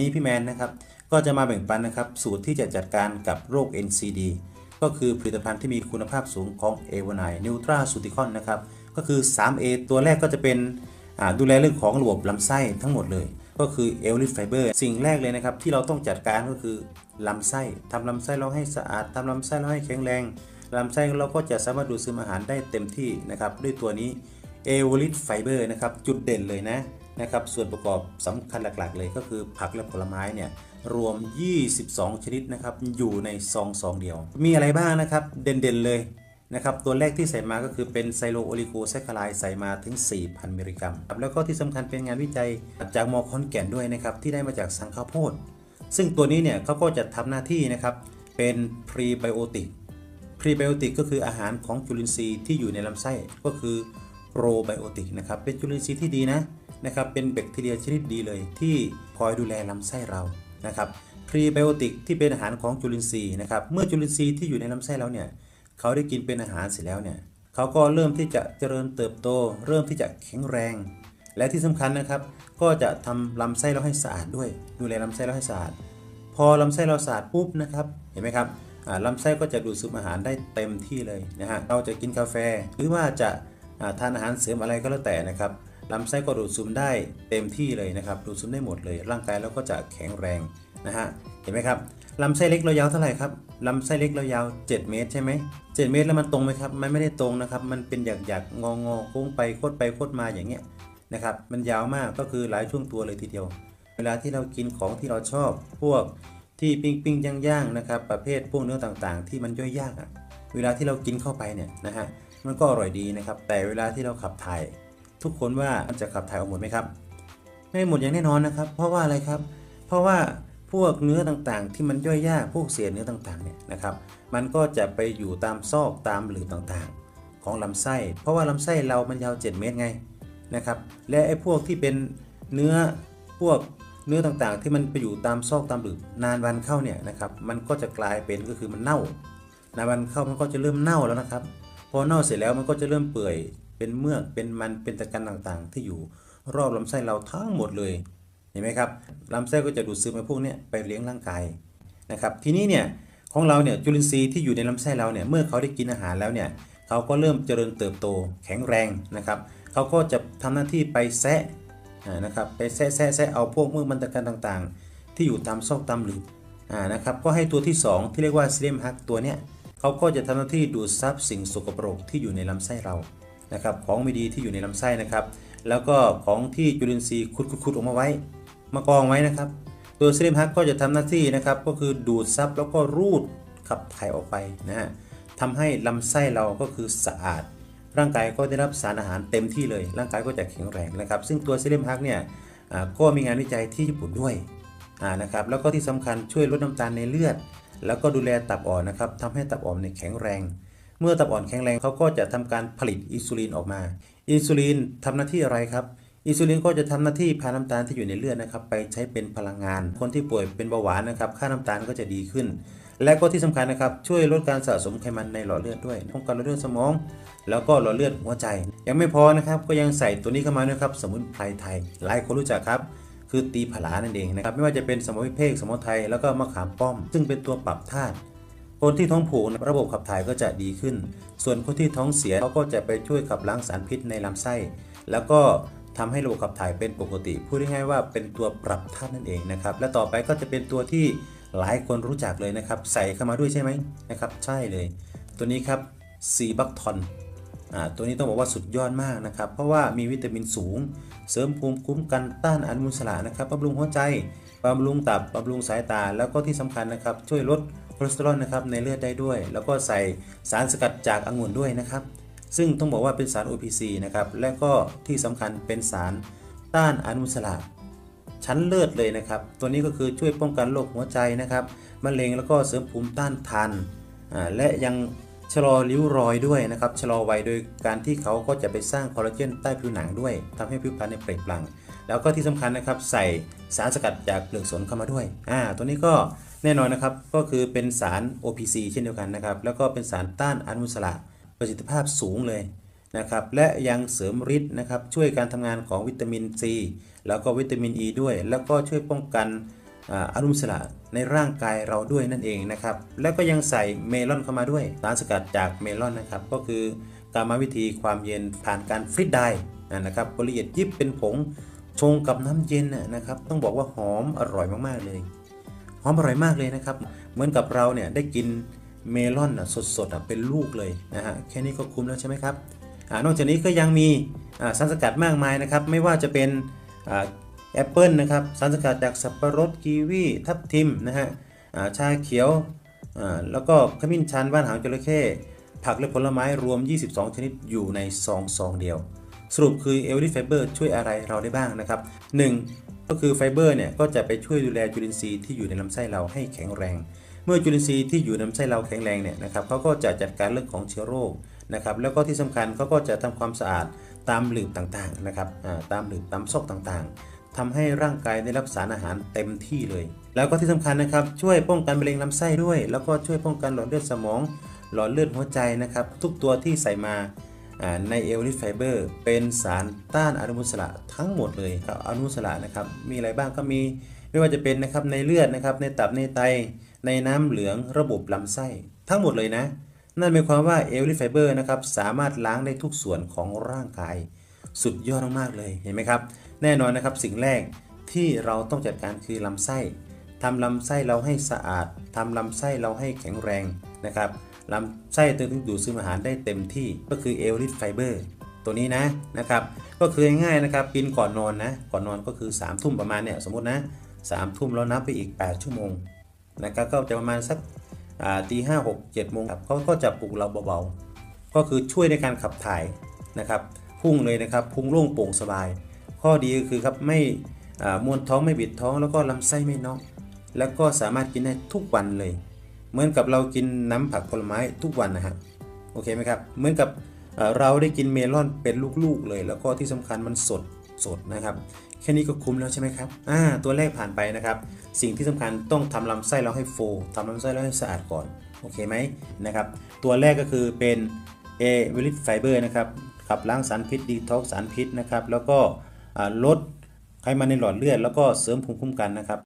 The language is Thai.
นี้พี่แมนนะครับ ก็จะมาแบ่งปันนะครับ สูตรที่จะจัดการกับโรค NCD ก็คือผลิตภัณฑ์ที่มีคุณภาพสูงของ a v a n i Neutra c u t i c o n นะครับ ก็คือ 3A ตัวแรกก็จะเป็นดูแลเรื่องของระบบลำไส้ทั้งหมดเลย ก็คือเอลลิฟไฟเบอร์สิ่งแรกเลยนะครับ ที่เราต้องจัดการก็คือลำไส้ทำลำไส้เราให้สะอาดทำลำไส้เราให้แข็งแรงลำไส้เราก็จะสามารถดูดซึมอาหารได้เต็มที่นะครับ ด้วยตัวนี้เอลลิฟไฟเบอร์นะครับ จุดเด่นเลยนะ นะครับส่วนประกอบสำคัญหลักๆ เลยก็คือผักและผลไม้เนี่ยรวม 22 ชนิดนะครับอยู่ในซองซองเดียว มีอะไรบ้างนะครับเด่นๆเลยนะครับตัวแรกที่ใส่มาก็คือเป็นไซโลโอลิโกแซคคลายใส่มาถึง 4,000 มิลลิกรัมครับแล้วก็ที่สำคัญเป็นงานวิจัยจากมอคอนแก่นด้วยนะครับที่ได้มาจากสังข้าวโพด ซึ่งตัวนี้เนี่ยเขาก็จะทำหน้าที่นะครับเป็นพรีไบโอติกพรีไบโอติกก็คืออาหารของจุลินทรีย์ที่อยู่ในลำไส้ก็คือโปรไบโอติกนะครับเป็นจุลินทรีย์ที่ดีนะ นะครับเป็นแบคทีเรียชนิดดีเลย ที่คอยดูแลลำไส้เรานะครับพรีไบโอติกที่เป็นอาหารของจุลินทรีย์นะครับเมื่อจุลินทรีย์ที่อยู่ในลำไส้เราเนี่ยเขาได้กินเป็นอาหารเสร็จแล้วเนี่ยเขาก็เริ่มที่จะเจริญเติบโต เริ่มที่จะแข็งแรง และที่สำคัญนะครับ ก็จะทำลำไส้เราให้สะอาดด้วย ดูแลลำไส้เราให้สะอาด พอลำไส้เราสะอาดปุ๊บนะครับเห็นไหมครับลำไส้ก็จะดูดซึมอาหารได้เต็มที่เลยนะฮะเราจะกินกาแฟหรือว่าจะทานอาหารเสริมอะไรก็แล้วแต่นะครับ ลำไส้ก็ดูดซึมได้เต็มที่เลยนะครับ ดูดซึมได้หมดเลย ร่างกายเราก็จะแข็งแรงนะฮะ เห็นไหมครับลำไส้เล็กเรายาวเท่าไหร่ครับลำไส้เล็กเรายาว 7 เมตรใช่ไหม7เมตรแล้วมันตรงไหมครับ มันไม่ได้ตรงนะครับ มันเป็นหยักหยักงองอโค้งไปโคดไปโคดมาอย่างเงี้ยนะครับ มันยาวมากก็คือหลายช่วงตัวเลยทีเดียว เวลาที่เรากินของที่เราชอบ พวกที่ปิ้งปิ้งย่างย่างๆนะครับ ประเภทพวกเนื้อต่างๆ ที่มันย่อยยากอะ่ะ เวลาที่เรากินเข้าไปเนี่ยนะฮะ มันก็อร่อยดีนะครับ แต่เวลาที่เราขับถ่าย ทุกคนว่าจะขับถ่ายออกหมดไหมครับ ไม่หมดอย่างแน่นอนนะครับ เพราะว่าอะไรครับ เพราะว่าพวกเนื้อต่างๆ ที่มันย่อยยากพวกเศษเนื้อต่างๆเนี่ยนะครับ มันก็จะไปอยู่ตามซอกตามหลืบต่างๆ ของลำไส้ เพราะว่าลำไส้เรามันยาว 7 เมตรไงนะครับ และไอ้พวกที่เป็นเนื้อพวกเนื้อต่างๆ ที่มันไปอยู่ตามซอกตามหลืบนานวันเข้าเนี่ยนะครับ มันก็จะกลายเป็นก็คือมันเน่า นานวันเข้ามันก็จะเริ่มเน่าแล้วนะครับ พอเน่าเสร็จแล้วมันก็จะเริ่มเปื่อย เป็นเมือก เป็นมัน เป็นตะกันต่างๆ ที่อยู่รอบลำไส้เราทั้งหมดเลย เห็นไหมครับลำไส้ก็จะดูดซึมไอ้พวกนี้ไปเลี้ยงร่างกายนะครับ ทีนี้เนี่ยของเราเนี่ยจุลินทรีย์ที่อยู่ในลำไส้เราเนี่ยเมื่อเขาได้กินอาหารแล้วเนี่ยเขาก็เริ่มเจริญเติบโตแข็งแรงนะครับเขาก็จะทำหน้าที่ไปแซะนะครับไปแซะแซะแซะเอาพวกเมือกมันตะกันต่างๆ ที่อยู่ตามซอกตามหลืบอ่านะครับก็ให้ตัวที่ 2 ที่เรียกว่าซีเรียมฮักตัวเนี้ยเขาก็จะทำหน้าที่ดูดซับสิ่งสกปรกที่อยู่ในลำไส้เรา นะครับของไม่ดีที่อยู่ในลำไส้นะครับ แล้วก็ของที่จุลินทรีย์คุดๆๆออกมาไว้ มากองไว้นะครับ ตัวซีเรียมฮักก็จะทำหน้าที่นะครับ ก็คือดูดซับแล้วก็รูดขับถ่ายออกไปนะฮะทำให้ลำไส้เราก็คือสะอาด ร่างกายก็ได้รับสารอาหารเต็มที่เลย ร่างกายก็จะแข็งแรงนะครับ ซึ่งตัวซีเรียมฮักเนี่ยก็มีงานวิจัยที่ญี่ปุ่นด้วยนะครับแล้วก็ที่สำคัญช่วยลดน้ำตาลในเลือด แล้วก็ดูแลตับอ่อนนะครับทำให้ตับอ่อนเนี่ยแข็งแรง เมื่อตับอ่อนแข็งแรงเขาก็จะทำการผลิตอินซูลินออกมา อินซูลินทำหน้าที่อะไรครับ อินซูลินก็จะทำหน้าที่พาน้ำตาลที่อยู่ในเลือดนะครับไปใช้เป็นพลังงาน คนที่ป่วยเป็นเบาหวานนะครับค่าน้ำตาลก็จะดีขึ้น และก็ที่สำคัญนะครับช่วยลดการสะสมไขมันในหลอดเลือดด้วยป้องกันหลอดเลือดสมอง แล้วก็หลอดเลือดหัวใจ ยังไม่พอนะครับก็ยังใส่ตัวนี้เข้ามาด้วยครับสมุนไพรไทย หลายคนรู้จักครับคือตีผลานั่นเองนะครับไม่ว่าจะเป็นสมุนวิเภกสมุนไพรแล้วก็มะขามป้อม ซึ่งเป็นตัวปรับธาตุ คนที่ท้องผูกระบบขับถ่ายก็จะดีขึ้น ส่วนคนที่ท้องเสียเขาก็จะไปช่วยขับล้างสารพิษในลำไส้ แล้วก็ทำให้ระบบขับถ่ายเป็นปกติ พูดง่ายๆว่าเป็นตัวปรับธาตุนั่นเองนะครับ และต่อไปก็จะเป็นตัวที่หลายคนรู้จักเลยนะครับ ใส่เข้ามาด้วยใช่ไหมนะครับ ใช่เลย ตัวนี้ครับซีบัคทอนอ่าตัวนี้ต้องบอกว่าสุดยอดมากนะครับ เพราะว่ามีวิตามินสูง เสริมภูมิคุ้มกันต้านอนุมูลอิสระนะครับบำรุงหัวใจบำรุงตับบำรุงสายตา แล้วก็ที่สำคัญนะครับ ช่วยลด คอเลสเตอรอลนะครับในเลือดได้ด้วย แล้วก็ใส่สารสกัดจากองุ่นด้วยนะครับ ซึ่งต้องบอกว่าเป็นสาร OPC นะครับและก็ที่สำคัญเป็นสารต้านอนุมูลอิสระชั้นเลือดเลยนะครับ ตัวนี้ก็คือช่วยป้องกันโรคหัวใจนะครับมะเร็งแล้วก็เสริมภูมิต้านทานและยังชะลอริ้วรอยด้วยนะครับชะลอวัยโดยการที่เขาก็จะไปสร้างคอลลาเจนใต้ผิวหนังด้วยทำให้ผิวพรรณเนี่ยเปล่งปลั่งแล้วก็ที่สำคัญนะครับใส่สารสกัดจากเปลือกสนเข้ามาด้วยอ่าตัวนี้ก็ แน่นอนนะครับก็คือเป็นสาร OPC เช่นเดียวกันนะครับ แล้วก็เป็นสารต้านอนุมูลอิสระประสิทธิภาพสูงเลยนะครับ และยังเสริมฤทธิ์นะครับ ช่วยการทำงานของวิตามินซีแล้วก็วิตามินอ e ีด้วย แล้วก็ช่วยป้องกันอนุมูลอิสระในร่างกายเราด้วยนั่นเองนะครับ แล้วก็ยังใส่เมลอนเข้ามาด้วยสารสกัดจากเมลอนนะครับ ก็คือกรรมาวิธีความเย็นผ่านการฟรีดไดร์นะครับละเอียดยิบเป็นผงชงกับน้ำเย็นนะครับ ต้องบอกว่าหอมอร่อยมากๆเลย หอมอร่อยมากเลยนะครับ เหมือนกับเราเนี่ยได้กินเมลอนสดๆเป็นลูกเลยนะฮะแค่นี้ก็คุ้มแล้วใช่ไหมครับอนอกจากนี้ก็ยังมีสารสกัดมากมายนะครับ ไม่ว่าจะเป็นแอปเปิลนะครับสารสกัดจากสับปะรดกีวีทับทิมนะฮะชาเขียวแล้วก็ขมิ้นชันบ้านหางจระเข้ผักและผลไม้รวม 22 ชนิดอยู่ในซองซองเดียว สรุปคือเอล i ิไฟเบอร์ช่วยอะไรเราได้บ้างนะครับ 1. ก็คือไฟเบอร์เนี่ยก็จะไปช่วยดูแลจุลินทรีย์ที่อยู่ในลำไส้เราให้แข็งแรง เมื่อจุลินทรีย์ที่อยู่ในลำไส้เราแข็งแรงเนี่ยนะครับเขาก็จะจัดการเรื่องของเชื้อโรคนะครับแล้วก็ที่สำคัญเขาก็จะทำความสะอาดตามหลืบต่างๆนะครับตามหลืบตามซอกต่างๆทำให้ร่างกายได้รับสารอาหารเต็มที่เลย แล้วก็ที่สำคัญนะครับช่วยป้องกันมะเร็งลำไส้ด้วย แล้วก็ช่วยป้องกันหลอดเลือดสมอง หลอดเลือดหัวใจนะครับทุกตัวที่ใส่มา ในเอลลิไฟเบอร์เป็นสารต้านอนุมูลอิสระทั้งหมดเลยครับอนุมูลอิสระนะครับมีอะไรบ้างก็มีไม่ว่าจะเป็นนะครับในเลือดนะครับในตับในไต ในน้ำเหลืองระบบลำไส้ทั้งหมดเลยนะ นั่นหมายความว่าเอลลิไฟเบอร์นะครับสามารถล้างได้ทุกส่วนของร่างกาย สุดยอดมากๆเลยเห็นไหมครับ แน่นอนนะครับสิ่งแรกที่เราต้องจัดการคือลำไส้ทำลำไส้เราให้สะอาดทำลำไส้เราให้แข็งแรงนะครับ ลำไส้ถึงดูดซึมอาหารได้เต็มที่ก็คือเอลลิไฟเบอร์ตัวนี้นะนะครับ ก็คือง่ายๆนะครับกินก่อนนอนนะก่อนนอนก็คือ3ามทุ่มประมาณเนี่ยสมมตินะสามทุ่มแล้วนับไปอีก 8 ชั่วโมงนะครับก็จะประมาณสักตีห้าหกเจ็ดโมงครับเขาก็จะปลุกเราเบาๆ ก็คือช่วยในการขับถ่ายนะครับพุ่งเลยนะครับพุ่งโล่งโปร่งสบาย ข้อดีก็คือครับไม่มวนท้องไม่บิดท้องแล้วก็ลำไส้ไม่น็อกแล้วก็สามารถกินได้ทุกวันเลย เหมือนกับเรากินน้ำผักผลไม้ทุกวันนะฮะโอเคไหมครับเหมือนกับเราได้กินเมลอนเป็นลูกๆเลย แล้วก็ที่สำคัญมันสดสดนะครับ แค่นี้ก็คุ้มแล้วใช่ไหมครับอ่าตัวแรกผ่านไปนะครับ สิ่งที่สำคัญต้องทำลำไส้เราให้โฟทำลำไส้เราให้สะอาดก่อนโอเคไหมนะครับ ตัวแรกก็คือเป็น A v i l i t Fiber นะครับขับล้างสารพิษดีท็อกสารพิษนะครับ แล้วก็ลดไขมันในหลอดเลือดแล้วก็เสริมภูมิคุ้มกันนะครับ